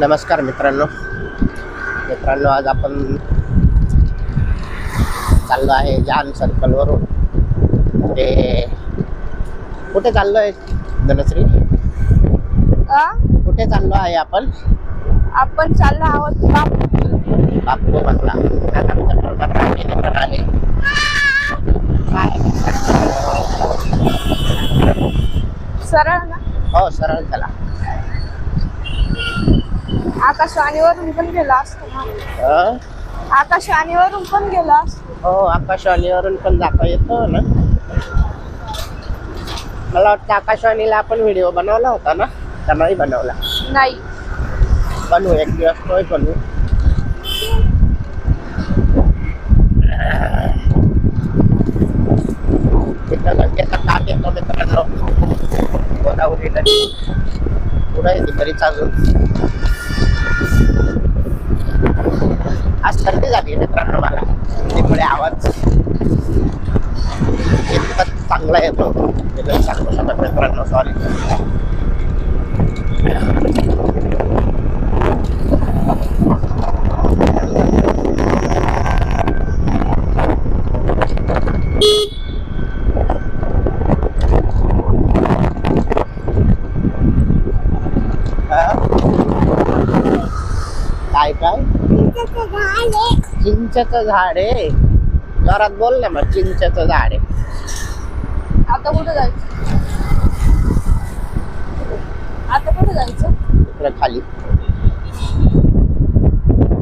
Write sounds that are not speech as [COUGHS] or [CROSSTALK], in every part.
नमस्कार मित्रांनो मित्रांनो आज आपण चाललो आहे जान सर्कलवरून ते कुठे चाललोय धनश्री अ? कुठे चाललो आहे आपण आपण चाललो आहोत बाप आले. काय? सरळ ना हो सरळ चला आकाशवाणीवरून पण गेलो असतो ना. अं? आकाशवाणीवरून पण गेलो असतो. हो आकाशवाणीवरून पण जाता येतो ना. मला वाटतं आकाशवाणीला आपण व्हिडिओ बनवला होता ना? का नाही बनवला. नाही. बनवू एक दिवस तोय बनवू. तिथं गंगेचा काठ येतो मित्रांनो. गोदावरी नदी पुढे बरीच अजून. चांगला येतो ते. नाही सांगू शकत मित्रांनो सॉरी काय काय? चिंचेचं झाड आहे? जोरात बोल ना मग चिंचेचं झाड आहे. आता कुठं जायचं? आता कुठं जायचं? इकडे खाली.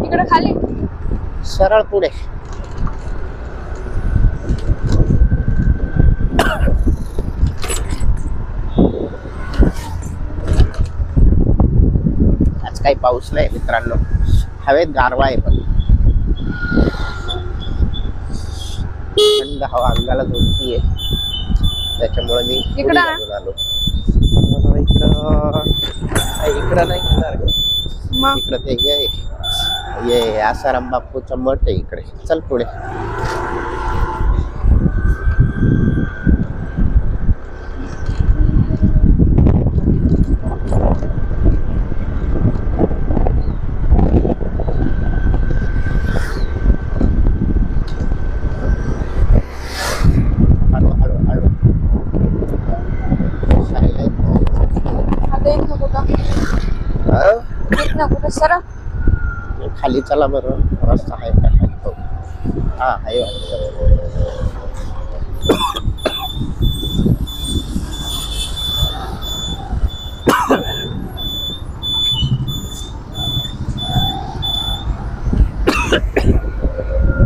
तिकडे खाली? सरळ पुढे. आज काही पाऊस नाही मित्रांनो. हवेत गारवा आहे पण. थंड हवा अंगाला झोपती आहे त्याच्यामुळे मी इकडं? आलो. इकडं नाही, इकडं नाही येणार मग? इकडं ते आहे. ये आसाराम बापूचा मठ आहे इकडे. चल पुढे हळू हळू हळू Silent. आता येत ना कुठं अं? सरळ खाली चला बरं. रस्ता आहे का? खाली हो. हा आहे.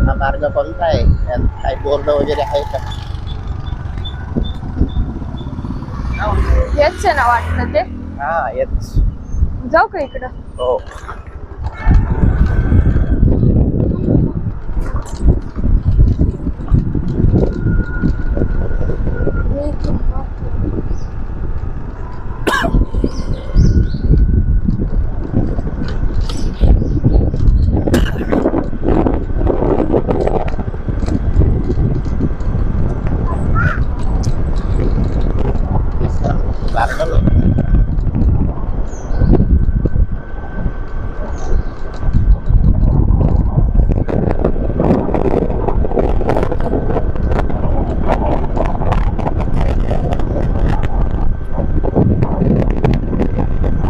हा मार्ग कोणता आहे? यात काही बोर्ड वगैरे आहे का? हेच आहे ना वाटतं ते. हा येत जाऊ का इकडं? हो मी इथून जाऊ. गार्डन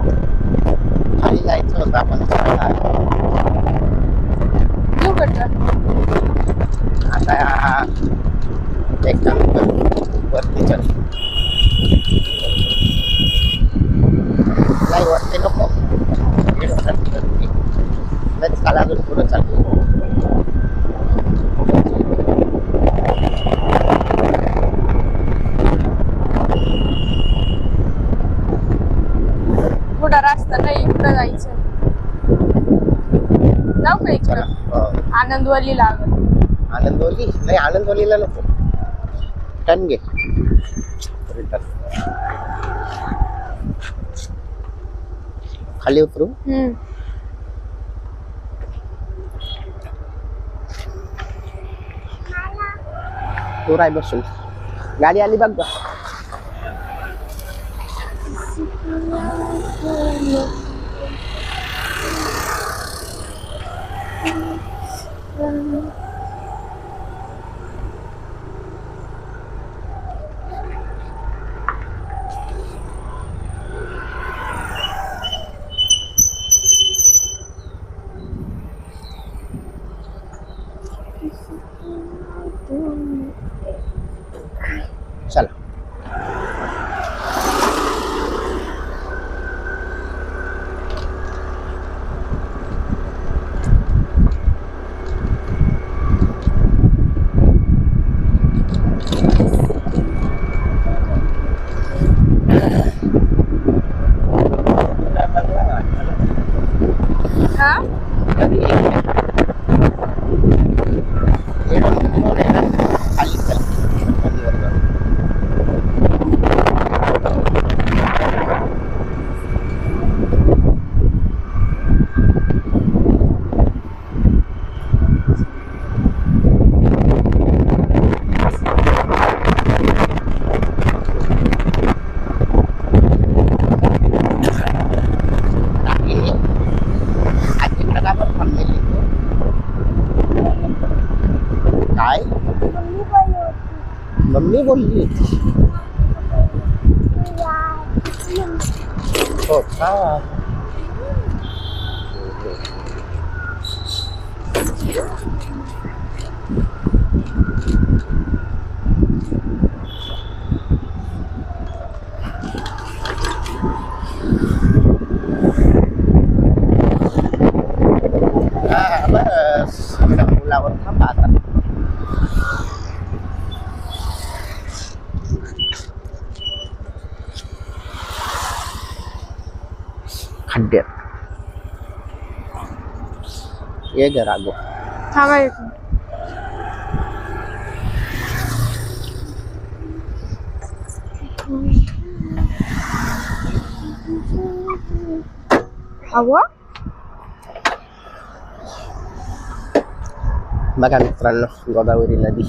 खाली जायचं होतं आपण चढला आहे. येऊ का ट्रक? आता एक काम कर वरती चढ नाही वरती नको चाल अजून पुढं चाल पुढं रस्ता नाही इकडं जायचं. जाऊ का इकडं? हो. आनंदवली लागल. आनंदवली नाही आनंदवलीला नको. टन घे. खाली उतरू? तू राय बसून. गाडी आली बघ. Sala. गं. बोलली हो का हा, बस एका मुलावर थांबा आता खड्ड्यात ये जरा गो थांबा एक मिनिट. हवं बघा मित्रांनो गोदावरी नदी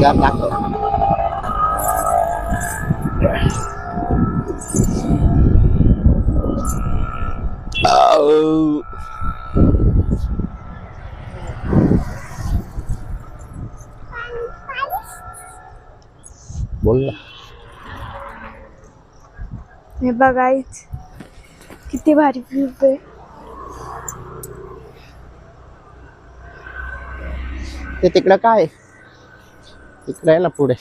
जर दाखव बोल ना. हे बघायच किती भारी व्ह्यू आहे. ते तिकडं काय? तिकडं आहे ना पुढे.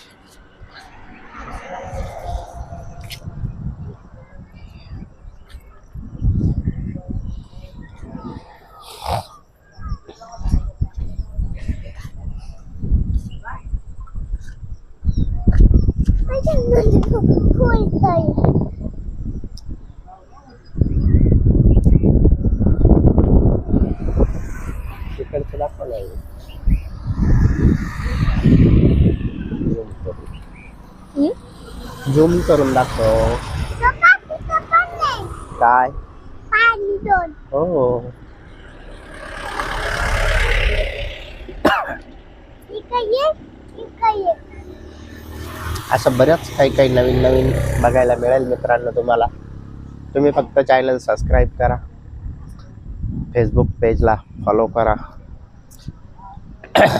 झूम करून दाखव. काय? हो. असं बऱ्याच काही काही नवीन नवीन बघायला मिळेल मित्रांनो तुम्हाला. तुम्ही फक्त चॅनल सबस्क्राईब करा. फेसबुक पेजला फॉलो करा. [COUGHS]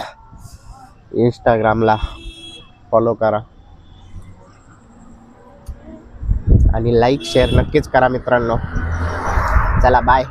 इंस्टाग्रामला फॉलो करा. आणि लाईक शेअर नक्कीच करा मित्रांनो. चला बाय